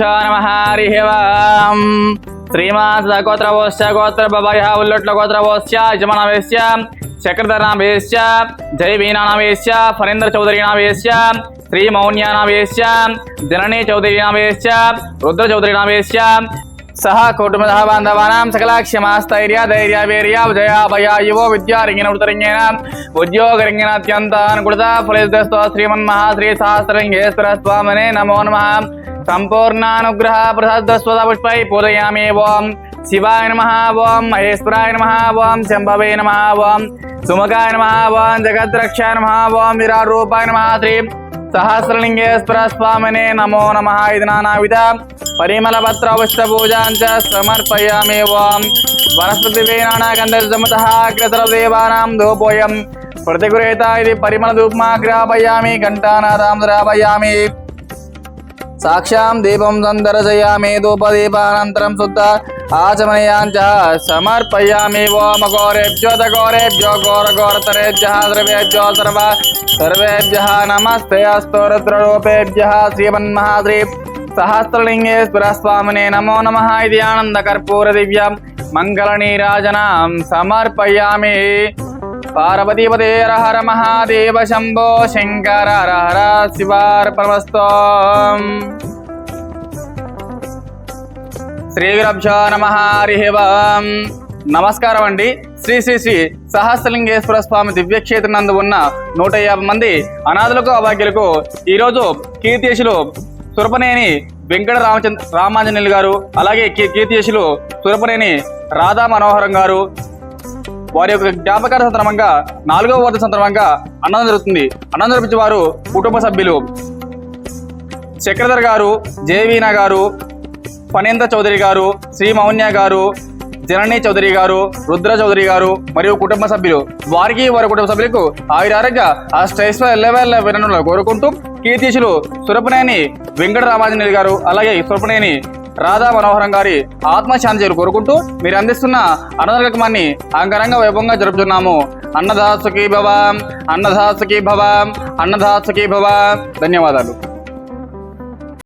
నమ హరి ఓం శ్రీమాన్ గోత్రవోశ్చ గోత్ర బభయ ఉల్లట్ల గోత్రవోశ్చ యజమానవేశ్య చక్రధరనామేశ్య జయవీనామేశ్య ఫణీంద్ర చౌదరీనామేశ్య శ్రీ మౌన్యానామేశ్య జననీ చౌదరీనామేశ్య రుద్ర చౌదరీనామేశ్య సహ కుటుంబ బాంధవానాం సకలాక్షమాస్థైర్య ధైర్య వీర్య విజయ భయ యువో విద్యా రింగిన ఉత్తరింగేన ఉద్యోగ రింగిన అత్యంత స్వామినే నమో నమ. సంపూర్ణానుగ్రహ ప్రసాదస్వద పుష్పై పూజయామి ఓం శివాయ నమ ఓం మహేశ్వరాయ నమ ఓం శంభవే నమ ఓం సుమకాయ నమ ఓం జగద్రక్షాయ నమ ఓం విరాట్ రూపాయ నమ శ్రీ సహస్రలింగేశ్వర స్వామినే నమో నమ ఇది నానావిధ పరిమళ పత్ర పుష్ప పూజాంచ సమర్పయామి ఓం వనస్పతి వేణాగంధమత అగ్రతర ధూపోయం ప్రతిగురేత ఇది పరిమళ ధూప్మాగ్రాపయామి ఘంటానాదాం ద్రాపయామి साक्षा दीपं सन्दर्शयामि धूपदीपानन्तरं शुद्ध आचमनयाञ्च समर्पयामि वोमगौरेभ्यो दगौरेभ्यो घोरघोरतरेभ्यः सर्वेभ्यो सर्व सर्वेभ्य नमस्ते अस्तु रुद्ररूपेभ्यः सहस्रलिंगे सहस्रलिङ्गेश्वरस्वामिने नमो नम इति आनन्दकर्पूरदिव्यं मङ्गलनीराजनां समर्पयामि ఆనంద హర మహాదేవ శంభో శంకర హర హర శివార్పణమస్తో. శ్రీ గురభ్యో నమ హరి నమస్కారం అండి. శ్రీ శ్రీ శ్రీ సహస్రలింగేశ్వర స్వామి దివ్యక్షేత్రం నందు ఉన్న నూట యాభై మంది అనాథులకు అభాగ్యులకు ఈరోజు కీర్తిశులు సురపనేని వెంకట రామచంద్ర రామాంజనేయులు గారు అలాగే కీ- కీర్తిశులు సురపనేని రాధా మనోహరం గారు వారి యొక్క జ్ఞాపకాల సందర్భంగా నాలుగవ వార్త సందర్భంగా అన్నం జరుగుతుంది. అన్నం జరిపించే వారు కుటుంబ సభ్యులు. చక్రధర్ గారు జయవీణ గారు ఫణేంద్ర చౌదరి గారు శ్రీ మౌన్య గారు జననీ చౌదరి గారు రుద్ర చౌదరి గారు మరియు కుటుంబ సభ్యులు. వారికి వారి కుటుంబ సభ్యులకు ఆయురారోగ్య అష్టైశ్వర్య ఎల్లవేళ్ళ వినను కోరుకుంటూ కీర్తిశులు సురపనేని వెంకట రామాంజనేయులు గారు అలాగే సురపనేని రాధా మనోహరం గారి ఆత్మశాంతి కోరుకుంటూ మీరు అందిస్తున్న అన్నదాన కార్యక్రమాన్ని అంగరంగ వైభవంగా జరుపుతున్నాము. అన్నదాసుకి భవ అన్నదాసుకి భవ అన్నదాసుకి భవ ధన్యవాదాలు.